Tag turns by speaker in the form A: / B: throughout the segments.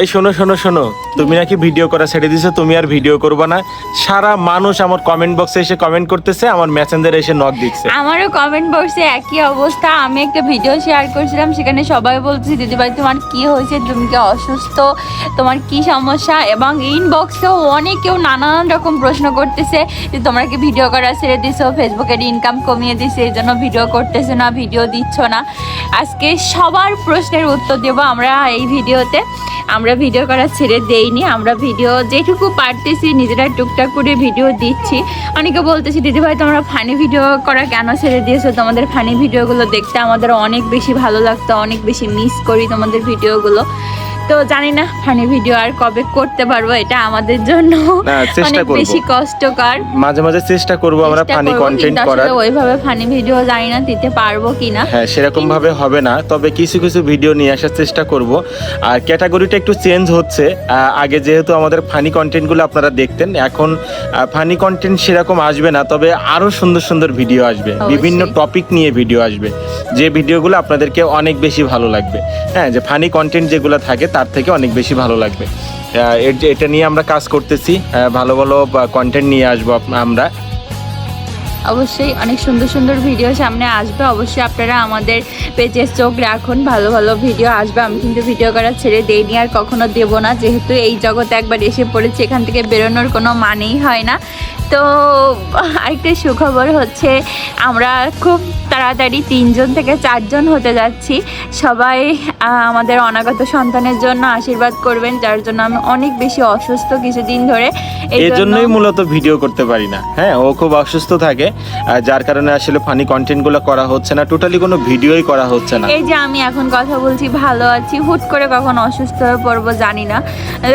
A: এই শোনো শোনো শোনো। তুমি নাকি ভিডিও করা ছেড়ে দিছো তুমি আর ভিডিও করবে না। সারা মানুষ আমার কমেন্ট বক্সে এসে কমেন্ট করতেছে আমার মেসেঞ্জারে এসে নক দিচ্ছে।
B: আমারও কমেন্ট বক্সে একই অবস্থা। আমি একটা ভিডিও শেয়ার করেছিলাম সেখানে সবাই বলছে দিদিভাই তোমার কি হয়েছে? তুমি কি অসুস্থ? তোমার কি সমস্যা? এবং ইনবক্সেও অনেকেও নানান রকম প্রশ্ন করতেছে যে তোমরা কি ভিডিও করা ছেড়ে দিছো? ফেসবুকের ইনকাম কমিয়ে দিছে এই জন্য ভিডিও করতেছে না ভিডিও দিচ্ছ না? আজকে সবার প্রশ্নের উত্তর দেবো আমরা এই ভিডিওতে আমরা ভিডিও করা ছেড়ে দেইনি, আমরা ভিডিও যেটুকু পারতেছি, নিজেরা টুকটাক করে ভিডিও দিচ্ছি। অনেকে বলতেছি, দিদি ভাই, তোমরা ফানি ভিডিও করা কেন ছেড়ে দিয়েছ? তোমাদের ফানি ভিডিওগুলো দেখতে আমাদের অনেক বেশি ভালো লাগতো, অনেক বেশি মিস করি তোমাদের ভিডিওগুলো তো জানি না ফানি ভিডিও আর কবে করতে পারব এটা আমাদের জন্য। অনেক বেশি কষ্টকর।
A: মাঝে মাঝে চেষ্টা করব আমরা ফানি কন্টেন্ট করার।
B: ওইভাবে ফানি ভিডিও জানি না দিতে পারব কিনা।
A: হ্যাঁ সেরকম ভাবে হবে না তবে কিছু কিছু ভিডিও নিয়ে আসার চেষ্টা করব। আর ক্যাটাগরিটা একটু চেঞ্জ হচ্ছে। আগে যেহেতু আমাদের ফানি কন্টেন্টগুলো আপনারা দেখতেন এখন ফানি কন্টেন্ট সেরকম আসবে না তবে আরও সুন্দর সুন্দর ভিডিও আসবে। বিভিন্ন টপিক নিয়ে ভিডিও আসবে। যে ভিডিওগুলো আপনাদেরকে অনেক বেশি ভালো লাগবে। হ্যাঁ যে ফানি কন্টেন্ট যেগুলো থাকে তার থেকে অনেক বেশি ভালো লাগবে। এটা নিয়ে আমরা কাজ করতেছি ভালো ভালো কন্টেন্ট নিয়ে আসব আমরা।
B: অবশ্যই অনেক সুন্দর সুন্দর ভিডিও সামনে আসবে। অবশ্যই আপনারা আমাদের পেজে চোখ রাখুন। ভালো ভালো ভিডিও আসবে। আমি কিন্তু ভিডিও করা ছেড়ে দেইনি আর কখনো দেব না। যেহেতু এই জগতে একবার এসে পড়েছি, এখান থেকে বেরোনোর কোনো মানেই হয় না। তো আরেকটা সুখবর হচ্ছে আমরা খুব তাড়াতাড়ি তিনজন থেকে চারজন হতে যাচ্ছি। সবাই আমাদের অনাগত সন্তানের জন্য আশীর্বাদ করবেন যার জন্য আমি অনেক বেশি অসুস্থ কিছুদিন ধরে। এই
A: জন্যই মূলত ভিডিও করতে পারি না। হ্যাঁ ও খুব অসুস্থ থাকে আর যার কারণে আসলে ফানি কন্টেন্টগুলো করা হচ্ছে না টোটালি কোনো ভিডিওই করা হচ্ছে না।
B: এই যে আমি এখন কথা বলছি ভালো আছি হুট করে কখন অসুস্থ হয়ে পড়ব জানি না।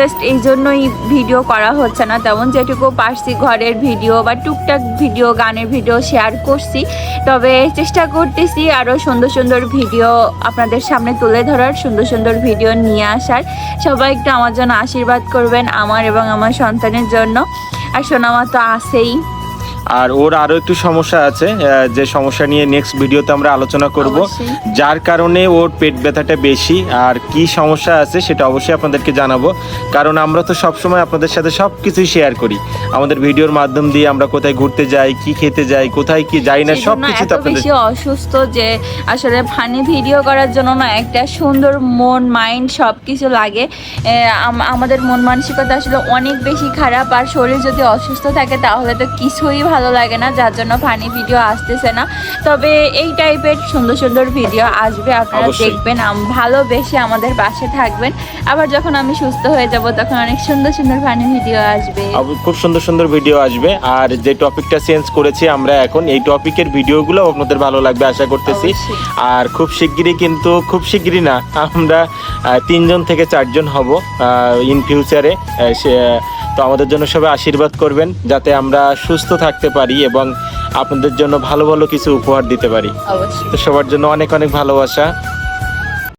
B: জাস্ট এই জন্যই ভিডিও করা হচ্ছে না তেমন যেটুকু পারছি ঘরের ভিডিও বা টুকটাক ভিডিও, গানের ভিডিও শেয়ার করছি। তবে চেষ্টা করতেছি আরও সুন্দর সুন্দর ভিডিও আপনাদের সামনে তুলে ধরার, সুন্দর সুন্দর ভিডিও নিয়ে আসার। সবাই একটু আমার জন্য আশীর্বাদ করবেন আমার এবং আমার সন্তানের জন্য। আর সোনামা তো আছেই।
A: আর ওর আরও একটু সমস্যা আছে যে সমস্যা নিয়ে নেক্সট ভিডিওতে আমরা আলোচনা করব। যার কারণে ওর পেট ব্যথাটা বেশি আর কি সমস্যা আছে সেটা অবশ্যই আপনাদেরকে জানাব। কারণ আমরা তো সব সময় আপনাদের সাথে সব কিছুই শেয়ার করি। আমাদের ভিডিওর মাধ্যম দিয়ে আমরা কোথায় ঘুরতে যাই কি খেতে যাই কোথায় কি যাই না সব কিছু আপনাদের
B: অসুস্থ যে আসলে ফানি ভিডিও করার জন্য না একটা সুন্দর মন মাইন্ড সব কিছু লাগে আমাদের মন মানসিকতা আসলে অনেক বেশি খারাপ আর শরীর যদি অসুস্থ থাকে তাহলে তো কিছুই ভালো লাগে না যার জন্য ফানি ভিডিও আসতেছে না। তবে এই টাইপের সুন্দর সুন্দর ভিডিও আসবে আপনারা দেখবেন ভালোবেসে আমাদের পাশে থাকবেন। আবার যখন আমি সুস্থ হয়ে যাব তখন অনেক সুন্দর সুন্দর ফানি ভিডিও আসবে।
A: খুব সুন্দর সুন্দর ভিডিও আসবে। আর যে টপিকটা চেঞ্জ করেছি আমরা এখন এই টপিকের ভিডিওগুলো আপনাদের ভালো লাগবে আশা করতেছি। আর খুব শিগগিরই কিন্তু খুব শিগগিরই না আমরা তিনজন থেকে চারজন হব ইন ফিউচারে সে তো আমাদের জন্য সবাই আশীর্বাদ করবেন যাতে আমরা সুস্থ থাকতে পারি এবং আপনাদের জন্য ভালো ভালো কিছু উপহার দিতে পারি। তো সবার জন্য অনেক অনেক ভালোবাসা।